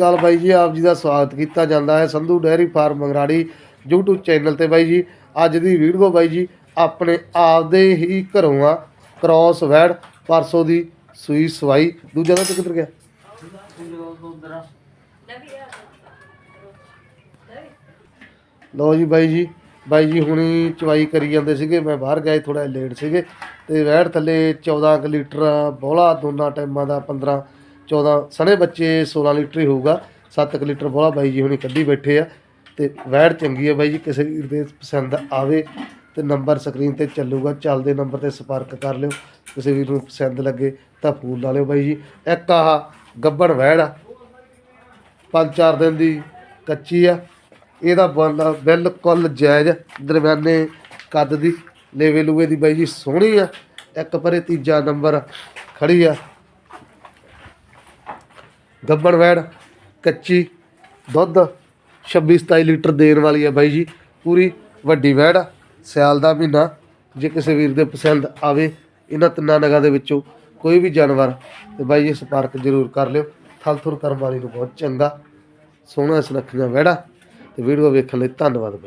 ਗੱਲ ਬਾਈ ਜੀ, ਆਪ ਜੀ ਦਾ ਸਵਾਗਤ ਕੀਤਾ ਜਾਂਦਾ ਹੈ Sandhu dairy farm Mangrari YouTube channel ਤੇ ਬਾਈ ਜੀ। ਅੱਜ ਦੀ ਵੀਡੀਓ ਬਾਈ ਜੀ, ਆਪਣੇ ਆਪ ਦੇ ਹੀ ਘਰੋਂ ਆ ਕ੍ਰਾਸ ਵੈੜ, ਪਰਸੋਂ ਦੀ ਸੂਈ ਸਵਾਈ। ਦੂਜਾ ਦਾ ਕਿੱਧਰ ਗਿਆ? ਲਓ ਜੀ ਬਾਈ ਜੀ ਬਾਈ ਜੀ ਹੁਣੀ ਚਵਾਈ ਕਰੀ ਜਾਂਦੇ ਸੀਗੇ, ਮੈਂ ਬਾਹਰ ਗਏ ਥੋੜਾ ਲੇਟ ਸੀਗੇ। ਤੇ ਵੈੜ ਥੱਲੇ 14 ਕੁ ਲੀਟਰ ਬੋਲਾ ਦੋਨਾਂ ਟਾਈਮਾਂ ਦਾ 15 14 ਸਣੇ ਬੱਚੇ 16 ਲੀਟਰ ਹੀ ਹੋਊਗਾ। 7 ਕੁ ਲੀਟਰ ਬੋਲਾ ਬਾਈ ਜੀ ਹੁਣੀ ਕੱਢੀ ਬੈਠੇ ਆ। ਤੇ ਵੈੜ ਚੰਗੀ ਹੈ ਬਾਈ ਜੀ, ਕਿਸੇ ਵੀਰ ਦੇ ਪਸੰਦ ਆਵੇ ਤੇ ਨੰਬਰ ਸਕਰੀਨ ਤੇ ਚੱਲੂਗਾ। ਚੱਲਦੇ ਨੰਬਰ ਤੇ ਸੰਪਰਕ ਕਰ ਲਿਓ। ਕਿਸੇ ਵੀਰ ਨੂੰ ਪਸੰਦ ਲੱਗੇ ਤਾਂ ਫੋਨ ਲਾ ਲਿਓ ਬਾਈ ਜੀ। ਇੱਕ ਆਹ ਗੱਬੜ ਵੈੜ ਆ। ਪੰਜ ਚਾਰ ਦਿਨ ਦੀ ਕੱਚੀ ਆ। ਇਹਦਾ ਬੰਦਾ ਬਿਲਕੁਲ ਜਾਇਜ਼ ਦਰਮਿਆਨੇ ਕੱਦ ਦੀ ਲੇਵੇ ਲੂਵੇ ਦੀ ਬਾਈ ਜੀ ਸੋਹਣੀ ਆ। ਇੱਕ ਪਰੇ ਤੀਜਾ ਨੰਬਰ ਖੜੀ ਆ। ਗੱਬੜ ਵੈੜ ਕੱਚੀ ਦੁੱਧ 26 27 ਲੀਟਰ ਦੇਣ ਵਾਲੀ ਆ ਬਾਈ ਜੀ। ਪੂਰੀ ਵੱਡੀ ਵੈੜ ਆ ਸਿਆਲ ਦਾ ਮਹੀਨਾ, ਜੇ ਕਿਸੇ ਵੀਰ ਦੇ ਪਸੰਦ ਆਵੇ, ਇਹਨਾਂ ਤਿੰਨਾਂ ਨਗਾਂ ਦੇ ਵਿੱਚੋਂ ਕੋਈ ਵੀ ਜਾਨਵਰ, ਤੇ ਬਾਈ ਜੀ ਸੰਪਰਕ ਜ਼ਰੂਰ ਕਰ ਲਿਓ। ਥਲ ਥੁਰ ਕਰਨ ਵਾਲੀ ਨੂੰ ਬਹੁਤ ਚੰਗਾ, ਸੋਹਣਾ ਸੁਨੱਖੀਆਂ ਵੈੜਾ ਤੇ ਵੀਡੀਓ ਵੇਖਣ ਲਈ ਧੰਨਵਾਦ ਬਾਈ